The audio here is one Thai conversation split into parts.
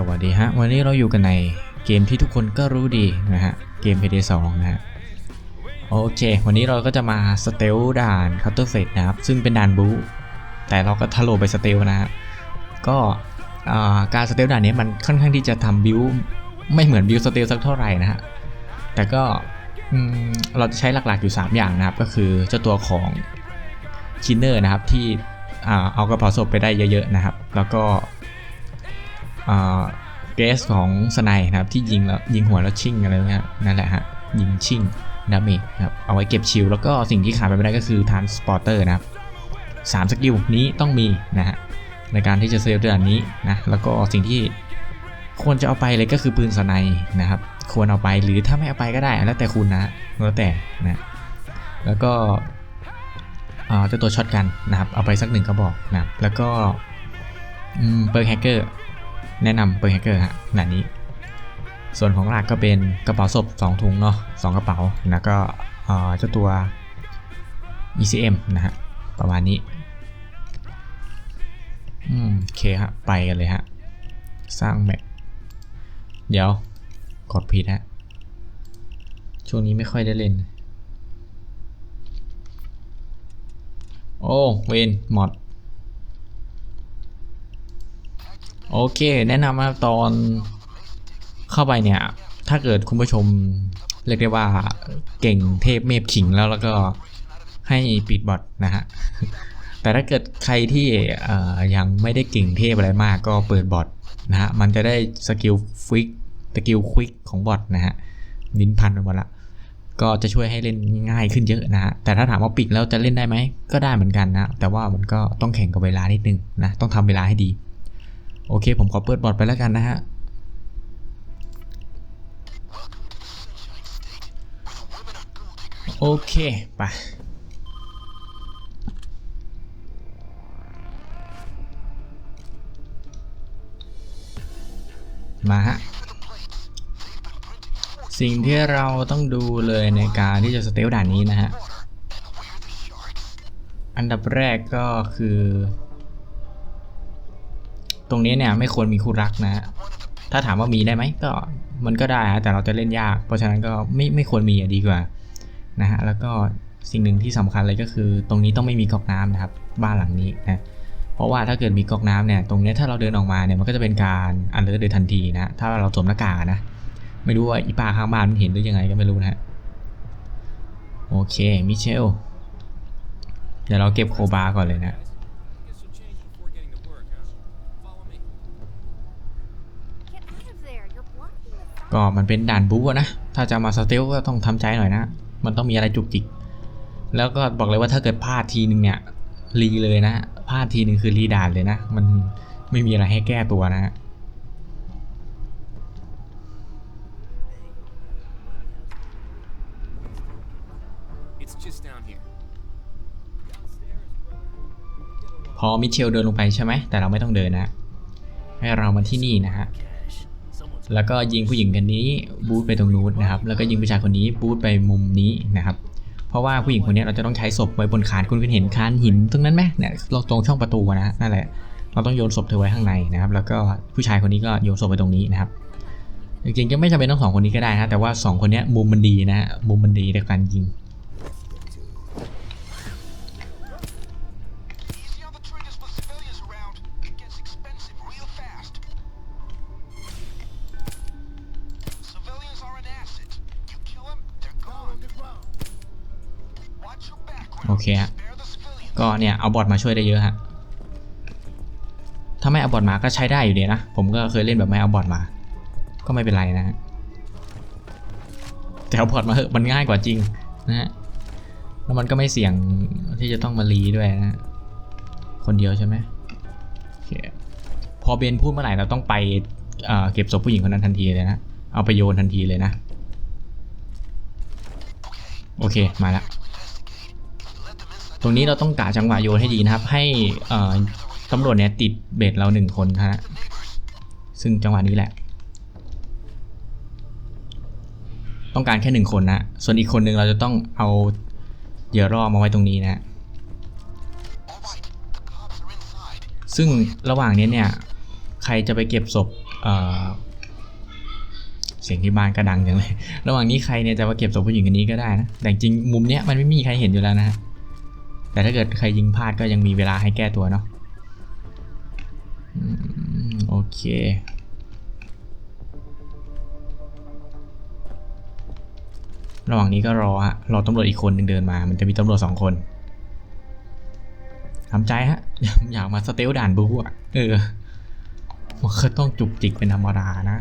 สวัสดีฮะ วันนี้เราอยู่กันในเกมที่ทุกคนก็รู้ดีนะฮะ เกม Pd2 นะฮะ โอเค วันนี้เราก็จะมาสเตลด่านคัตเตอร์เฟสนะครับ ซึ่งเป็นด่านบูแต่เราก็ทะโลไปสเตลนะฮะ ก็การสเตลด่านนี้มันค่อนข้างที่จะทำบิวไม่เหมือนบิวสเตลสักเท่าไหร่นะฮะ แต่ก็เราจะใช้หลักๆอยู่ 3 อย่างนะครับ ก็คือเจ้าตัวของคินเนอร์นะครับที่อเอากระเป๋าศพไปได้เยอะๆนะครับ แล้วก็ เกสของสไนนะครับที่ยิงแล้วยิงหัวแล้วชิ่งอะไรเงี้ยนั่นแหละฮะยิงชิ่งดาเมจนะครับเอาไว้เก็บชิลแล้วก็สิ่งที่ขาดไปไม่ได้ก็คือทานสปอร์เตอร์นะครับสามสกิลนี้ต้องมีนะฮะในการที่จะเซฟด่านนี้นะแล้วก็สิ่งที่ควรจะเอาไปเลยก็คือปืนสไนนะครับควรเอาไปหรือถ้าไม่เอาไปก็ได้แล้วแต่คุณนะแล้วแต่นะแล้วก็อ่าเจ้าตัวช็อตกันนะครับเอาไปสักหนึ่งกระบอกนะแล้วก็อืมเปิร์แฮกเกอร์ แนะนำเปิดแฮกเกอร์ฮะขนาดนี้ ส่วนของหลักก็เป็นกระเป๋าศพ 2 ถุงเนาะสองกระเป๋า แล้วก็เจ้าตัว ECM นะฮะ ประมาณนี้อืมโอเคฮะ ไปกันเลยฮะ สร้างแมปเดี๋ยว กดผิดฮะ ช่วงนี้ไม่ค่อยได้เล่น โอ้ เวนหมด โอเค แนะนำว่าตอนเข้าไปเนี่ย ถ้าเกิดคุณผู้ชมเรียกได้ว่าเก่งเทพเมพขิงแล้วแล้วก็ให้ปิดบอทนะฮะ แต่ถ้าเกิดใครที่ยังไม่ได้เก่งเทพอะไรมากก็เปิดบอทนะฮะ มันจะได้สกิลฟิกสกิลควิกของบอทนะฮะลิ้นพันไปหมดละก็จะช่วยให้เล่นง่ายขึ้นเยอะนะฮะ แต่ถ้าถามว่าปิดแล้วจะเล่นได้ไหม ก็ได้เหมือนกันนะ แต่ว่ามันก็ต้องแข่งกับเวลานิดนึงนะ ต้องทำเวลาให้ดี โอเค ผมขอเปิดบอร์ดไปแล้วกันนะฮะ โอเค ไปมาฮะ สิ่งที่เราต้องดูเลยในการที่จะสเตลด่านนี้นะฮะ อันดับแรกก็คือ ตรงนี้เนี่ยไม่ควรมีคู่รักนะ ถ้าถามว่ามีได้ไหมก็มันก็ได้ฮะแต่เราจะเล่นยาก เพราะฉะนั้นก็ไม่ไม่ควรมีอะดีกว่านะฮะแล้วก็สิ่งหนึ่งที่สำคัญเลยก็คือ ตรงนี้ต้องไม่มีก๊อกน้ำนะครับ บ้านหลังนี้นะเพราะว่าถ้าเกิดมีก๊อกน้ำเนี่ยตรงนี้ถ้าเราเดินออกมาเนี่ยมันก็จะเป็นการอันเดอร์เดทันทีนะถ้าเราสวมหน้ากากนะไม่รู้ว่าอีป้าข้างบ้านมันเห็นหรือยังไงก็ไม่รู้นะฮะโอเคมิเชลเดี๋ยวเราเก็บโคบาก่อนเลยนะ ก็มันเป็นด่านบู๊อะนะ ถ้าจะมาสเตลก็ต้องทำใจหน่อยนะ มันต้องมีอะไรจุกจิก แล้วก็บอกเลยว่าถ้าเกิดพลาดทีนึงเนี่ยรีเลยนะพลาดทีนึงคือรีด่านเลยนะ มันไม่มีอะไรให้แก้ตัวนะฮะ It's just down here. พอมิเชลเดินลงไปใช่ไหม แต่เราไม่ต้องเดินนะ ให้เรามาที่นี่นะฮะ แล้วก็ยิงผู้หญิงคนนี้บูทไปตรงนู้นนะครับ แล้วก็ยิงผู้ชายคนนี้บูทไปมุมนี้นะครับ เพราะว่าผู้หญิงคนนี้เราจะต้องใช้ศพไว้บนคานคุณเคยเห็นคานหินตรงนั้นไหมเนี่ยเราตรงช่องประตูนะนั่นแหละ เราต้องโยนศพเธอไว้ข้างในนะครับ แล้วก็ผู้ชายคนนี้ก็โยนศพไปตรงนี้นะครับจริงๆก็ไม่จำเป็นต้องสองคนนี้ก็ได้นะแต่ว่าสองคนนี้มุมมันดีนะมุมมันดีในการยิง ก็เนี่ยเอาบอทมาช่วยได้เยอะฮะถ้าไม่เอาบอทมาก็ใช้ได้อยู่ดีนะ ผมก็เคยเล่นแบบไม่เอาบอทมา ก็ไม่เป็นไรนะฮะแต่เอาบอทมาเหอะมันง่ายกว่าจริงนะฮะแล้วมันก็ไม่เสี่ยงที่จะต้องมารีด้วยนะ คนเดียวใช่ไหมพอเบนพูดเมื่อไหร่เราต้องไปเเก็บศพผู้หญิงคนนั้นทันทีเลยนะ เอาไปโยนทันทีเลยนะ โอเค มาแล้ว ตรงนี้เราต้องกะจังหวะโยนให้ดีนะครับ ให้ตำรวจเนี่ยติดเบ็ดเราหนึ่งคนนะฮะซึ่งจังหวะนี้แหละ ต้องการแค่หนึ่งคนนะ ส่วนอีกคนหนึ่งเราจะต้องเอาเหยื่อล่อมาไว้ตรงนี้นะซึ่งระหว่างนี้เนี่ย ใครจะไปเก็บศพเเสียงที่บ้านก็ดังจังเลย ระหว่างนี้ใครเนี่ยจะมาเก็บศพผู้หญิงคนนี้ก็ได้นะ แต่จริงมุมเนี้ยมันไม่มีใครเห็นอยู่แล้วนะฮะ แต่ถ้าเกิดใครยิงพลาดก็ยังมีเวลาให้แก้ตัวเนาะโอเคระหว่างนี้ก็รอฮะรอตำรวจอีกคนนึงเดินมา มันจะมีตำรวจสองคนทำใจฮะ อยากมาสเตลด่านบูอะ เออ มันก็ต้องจุกจิกเป็นธรรมดานะ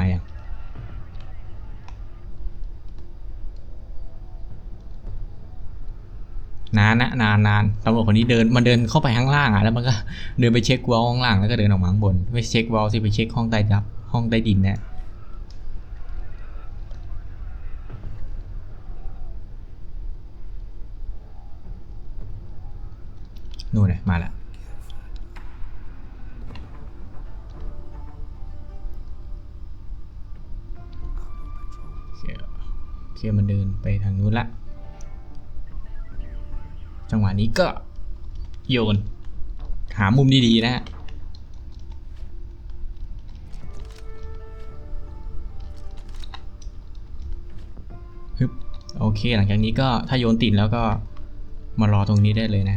าอย่างนานนะนานนานตำรวจคนนี้เดินมันเดินเข้าไปข้างล่างอะแล้วมันก็เดินไปเช็ควอลข้างล่างแล้วก็เดินออกมาข้างบนไม่เช็ควอลสิไปเช็คห้องใต้ดับห้องใต้ดินเนี่ยนู่นเลยมาแล้ว เคมันเดินไปทางนู้นละ จังหวะนี้ก็โยน หามุมดีๆนะฮะฮึบโอเค หลังจากนี้ก็ถ้าโยนติดแล้วก็มารอตรงนี้ได้เลยนะ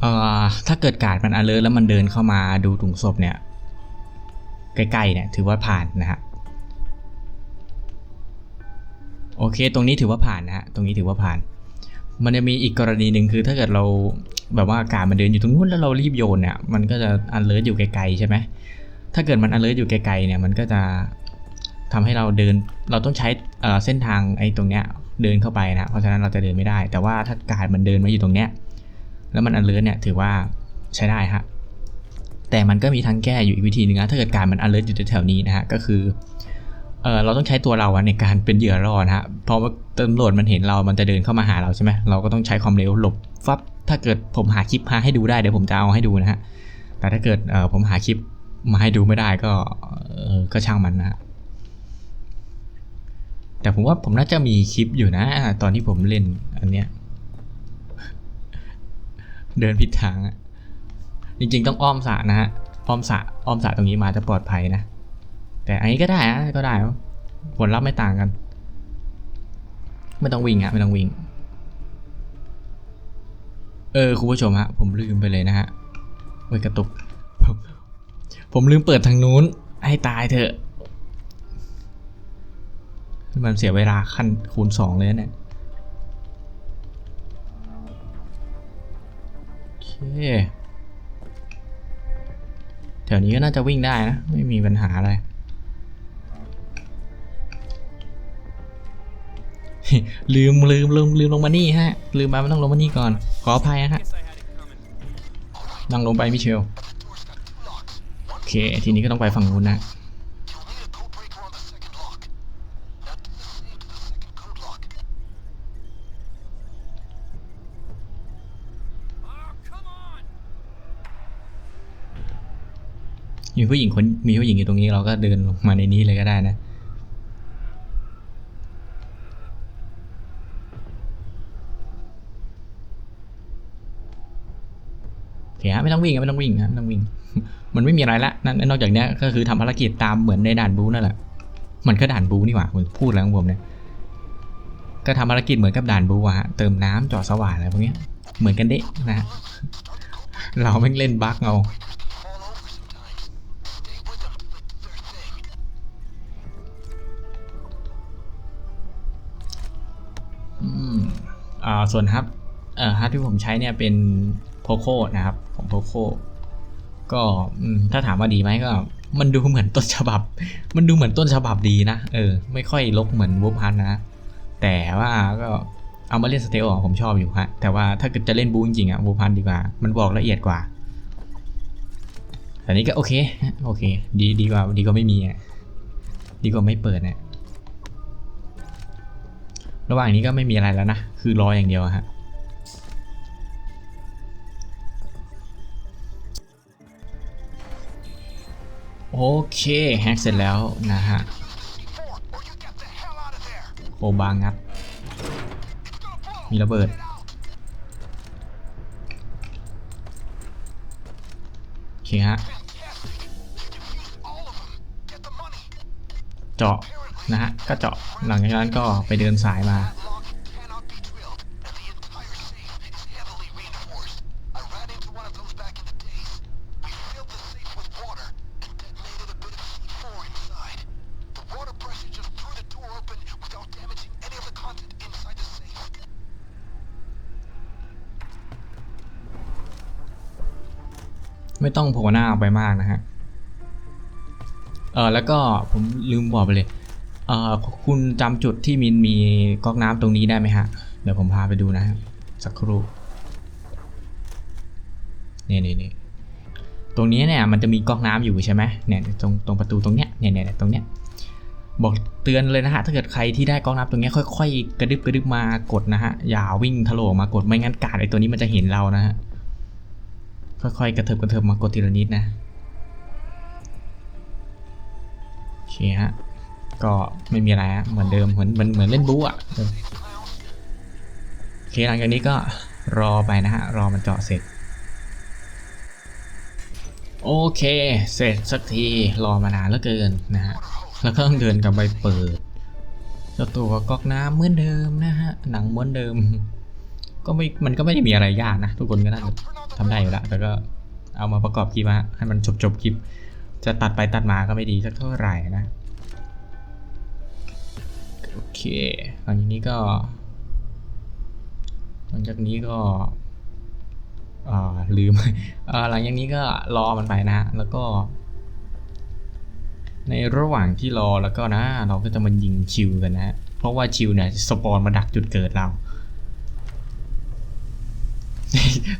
เอ่อ ถ้าเกิดการ์ดมัน alert แล้วมันเดินเข้ามาดูถุงศพเนี่ย ใกล้ๆเนี่ยถือว่าผ่านนะฮะโอเค ตรงนี้ถือว่าผ่านนะฮะตรงนี้ถือว่าผ่าน มันจะมีอีกกรณีหนึ่งคือถ้าเกิดเราแบบว่าอากาศมันเดินอยู่ตรงนู้นแล้วเรารีบโยนเนี่ยมันก็จะอันเลิศอยู่ไกลๆใช่ไหมถ้าเกิดมันอันเลิศอยู่ไกลๆเนี่ยมันก็จะทำให้เราเดินเราต้องใช้เส้นทางไอ้ตรงเนี้ยเดินเข้าไปนะเพราะฉะนั้นเราจะเดินไม่ได้ แต่ว่าถ้าการมันเดินมาอยู่ตรงเนี้ยแล้วมันอันเลิศเนี่ยถือว่าใช้ได้ฮะ แต่มันก็มีทางแก้อยู่อีกวิธีหนึงนะถ้าเกิดการมันอันเลิศอยู่แถวๆนี้นะฮะก็คือเออเราต้องใช้ตัวเราในการเป็นเหยื่อรอดนะฮะเพราะว่าตำรวจมันเห็นเรา มันจะเดินเข้ามาหาเราใช่ไหมเราก็ต้องใช้ความเร็วหลบฟับถ้าเกิดผมหาคลิปมาให้ดูได้เดี๋ยวผมจะเอาให้ดูนะฮะแต่ถ้าเกิดเออผมหาคลิปมาให้ดูไม่ได้ก็เออก็ช่างมันนะฮะแต่ผมว่าผมน่าจะมีคลิปอยู่นะ ตอนที่ผมเล่นอันเนี้ยเดินผิดทางอะ จริงๆต้องอ้อมสระนะฮะอ้อมสระอ้อมสระตรงนี้มาจะปลอดภัยนะ แต่อันนี้ก็ได้นะก็ได้ผลลัพธ์ไม่ต่างกัน ไม่ต้องวิ่งฮะไม่ต้องวิ่ง เออคุณผู้ชมฮะ ผมลืมไปเลยนะฮะโอ้ยกระตุกผมผมลืมเปิดทางนู้น ให้ตายเถอะ มันเสียเวลาขั้นคูณสองเลยนะเนี่ยโอเค ถวนี้ก็น่าจะวิ่งได้นะ ไม่มีปัญหาอะไร ลืมลืมลืมลืมลงมานี่ฮะ ลืมไม่ต้องลงมานี่ก่อน ขออภัยนะฮะนั่งลงไปมิเชล โอเค ทีนี้ก็ต้องไปฝั่งนู้นนะ มีผู้หญิงคนมีผู้หญิงอยู่ตรงนี้เราก็เดินลงมาในนี้เลยก็ได้นะโอเคฮะไม่ต้องวิ่งไม่ต้องวิ่งฮะไม่ต้องวิ่ง มันไม่มีอะไรละนั่นนอกจากนี้ก็คือทำภารกิจตามเหมือนในด่านบูนั่นแหละมันก็ด่านบูนี่หว่าผมพูดแล้วของผมเนี่ยก็ทำภารกิจเหมือนกับด่านบูอะฮะเติมน้ำจอดสว่านอะไรพวกนี้เหมือนกันเดะนะฮะเราแม่งเล่นบั๊กเอา ส่วนฮับฮับที่ผมใช้เนี่ยเป็นโพโคนะครับของโพโคก็ถ้าถามว่าดีไหมก็ มันดูเหมือนต้นฉบับ มันดูเหมือนต้นฉบับดีนะ เออ ไม่ค่อยลกเหมือนวูพันนะ แต่ว่าก็เอามาเล่นสเตลผมชอบอยู่ฮะ แต่ว่าถ้าเกิดจะเล่นบูจริงๆอะวูพันดีกว่า มันบอกละเอียดกว่าแต่นี้ก็โอเค โอเค ดีดีกว่าดีกว่าไม่มีอะดีกว่าไม่เปิดเนี่ย ระหว่างนี้ก็ไม่มีอะไรแล้วนะ คือรออย่างเดียวฮะโอเคแฮกเสร็จแล้วนะฮะโคบางัด มีระเบิด โอเคฮะ เจาะ นะฮะก็เจาะหลังจากนั้นก็ไปเดินสายมา ไม่ต้องโผล่หน้าออกไปมากนะฮะเออแล้วก็ผมลืมบอกไปเลย เออคุณจำจุดที่มินมีก๊อกน้ำตรงนี้ได้ไหมฮะ เดี๋ยวผมพาไปดูนะสักครู่นี่นี่นี่ตรงนี้เนี่ยมันจะมีก๊อกน้ำอยู่ใช่ไหมเนี่ยตรงตรงประตูตรงเนี้ยเนี่ยเนี่ยตรงเนี้ยบอกเตือนเลยนะฮะถ้าเกิดใครที่ได้ก๊อกน้ำตรงเนี้ยค่อย ๆ กระดึบกระดึบมากดนะฮะอย่าวิ่งทะโลกมากดไม่งั้นกาดไอตัวนี้มันจะเห็นเรานะฮะค่อยๆกระเถิบกระเถิบมากดทีละนิดนะโอเคฮะ ก็ไม่มีอะไรฮะเหมือนเดิมเหมือนเหมือนเหมือนเล่นบู๊อะโอเคหลังจากนี้ก็รอไปนะฮะ รอมันเจาะเสร็จ โอเค เสร็จสักทีรอมานานเหลือเกินนะฮะ แล้วก็ต้องเดินกลับไปเปิดเจ้าตัวก๊อกน้ำเหมือนเดิมนะฮะ หนังเหมือนเดิม ก็ไม่ มันก็ไม่ได้มีอะไรยากนะ ทุกคนก็น่าจะทำได้อยู่แล้วแต่ก็เอามาประกอบคลิปมาให้มันจบจบคลิป จะตัดไปตัดมาก็ไม่ดีสักเท่าไหร่นะ เคหลังจากนี้ก็ หลังจากนี้ก็ลืมหลังจากนี้ก็รอมันไปนะ แล้วก็ ในระหว่างที่รอแล้วก็นะ เราก็จะมายิงชิวกันนะ เพราะว่าชิวเนี่ยสปอนมาดักจุดเกิดเรา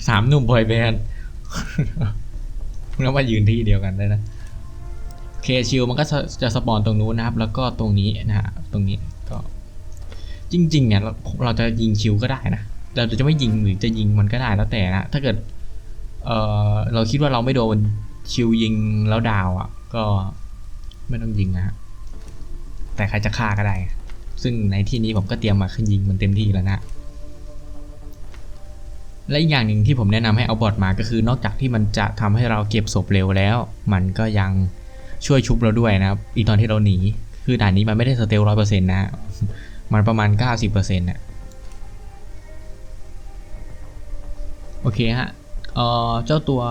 สามหนุ่มบอยแบนด์แล้วมายืนที่เดียวกันได้นะเคชิลมันก็จะสปอนตรงนู้นนะครับ แล้วก็ตรงนี้นะฮะตรงนี้ ก็ จริง ๆ เนี่ยเราเราจะยิงชิลก็ได้นะเราจะไม่ยิงหรือจะยิงมันก็ได้แล้วแต่นะถ้าเกิด เออเราคิดว่าเราไม่โดนชิลยิงแล้วดาวอะ ก็ไม่ต้องยิงนะฮะแต่ใครจะฆ่าก็ได้ ซึ่งในที่นี้ผมก็เตรียมมาขันยิงมันเต็มที่แล้วนะและอีกอย่างหนึ่งที่ผมแนะนำให้เอาบอทมาก็คือนอกจากที่มันจะทำให้เราเก็บศพเร็วแล้ว มันก็ยังช่วยชุบเราด้วยนะครับ อีกตอนที่เราหนี คือด่านนี้มันไม่ได้สเตลร้อยเปอร์เซ็นต์นะ มันประมาณเก้าสิบเปอร์เซ็นต์น่ะโอเคฮะ เอ่อ เจ้าตัว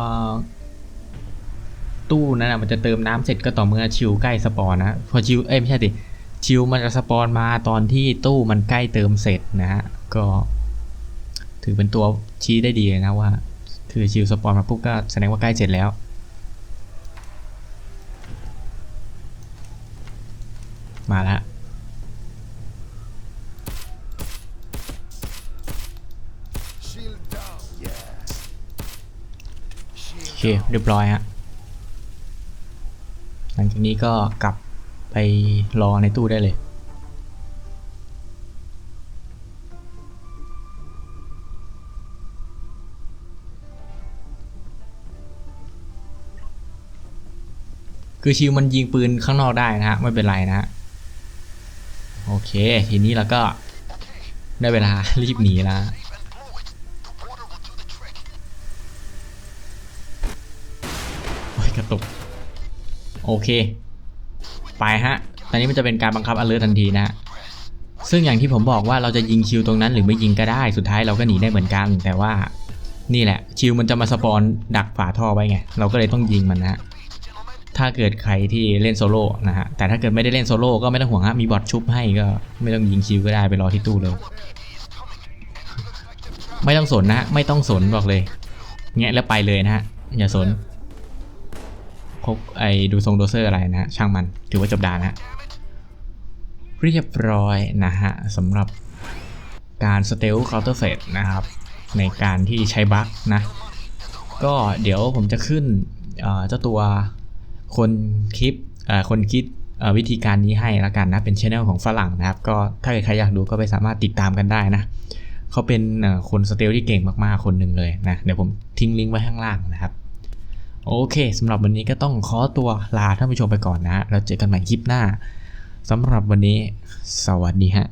ตู้นั้นนะมันจะเติมน้ำเสร็จก็ต่อเมื่อชิลใกล้สปอนนะพอชิลเอ้ยไม่ใช่ดิชิลมันจะสปอนมาตอนที่ตู้มันใกล้เติมเสร็จนะฮะ ก็ ถือเป็นตัวชี้ได้ดีนะว่า คือชิลสปอนมาปุ๊บก็แสดงว่าใกล้เสร็จแล้ว มาแล้วโอเคเรียบร้อยฮะหลังจากนี้ก็กลับไปรอในตู้ได้เลยคือชิวมันยิงปืนข้างนอกได้นะฮะไม่เป็นไรนะฮะ โอเค ทีนี้เราก็ได้เวลารีบหนีแล้วโอ้ยกระตุก โอเค ไปฮะ ตอนนี้มันจะเป็นการบังคับ alert ทันทีนะฮะซึ่งอย่างที่ผมบอกว่าเราจะยิงชิวตรงนั้นหรือไม่ยิงก็ได้ สุดท้ายเราก็หนีได้เหมือนกัน แต่ว่านี่แหละชิวมันจะมาสปอนดักฝาท่อไว้ไง เราก็เลยต้องยิงมันนะฮะ ถ้าเกิดใครที่เล่นโซโล่นะฮะ แต่ถ้าเกิดไม่ได้เล่นโซโล่ก็ไม่ต้องห่วงฮะ มีบอทชุบให้ก็ไม่ต้องยิงชิวก็ได้ไปรอที่ตู้เลย ไม่ต้องสนนะ ไม่ต้องสนบอกเลยแงะแล้วไปเลยนะฮะ อย่าสนพกไอ้ดูทรงโดเซอร์อะไรนะช่างมันถือว่าจบดานนะเรียบร้อยนะฮะสำหรับการสเตลเคาน์เตอร์เฟดนะครับ ในการที่ใช้บั๊กนะ ก็เดี๋ยวผมจะขึ้นเจ้าตัว คนคลิปคนคิดวิธีการนี้ให้ละกันนะเป็นช anel ของฝรั่งนะครับ ก็ถ้าใครอยากดูก็ไปสามารถติดตามกันได้นะเขาเป็นคนสเตลที่เก่งมากๆคนหนึ่งเลยนะเดี๋ยวผมทิ้งลิงก์ไว้ข้างล่างนะครับโอเคสำหรับวันนี้ก็ต้องขอตัวลาท่านผู้ชมไปก่อนนะ แล้วเจอกันใหม่คลิปหน้าสำหรับวันนี้ สวัสดีฮะ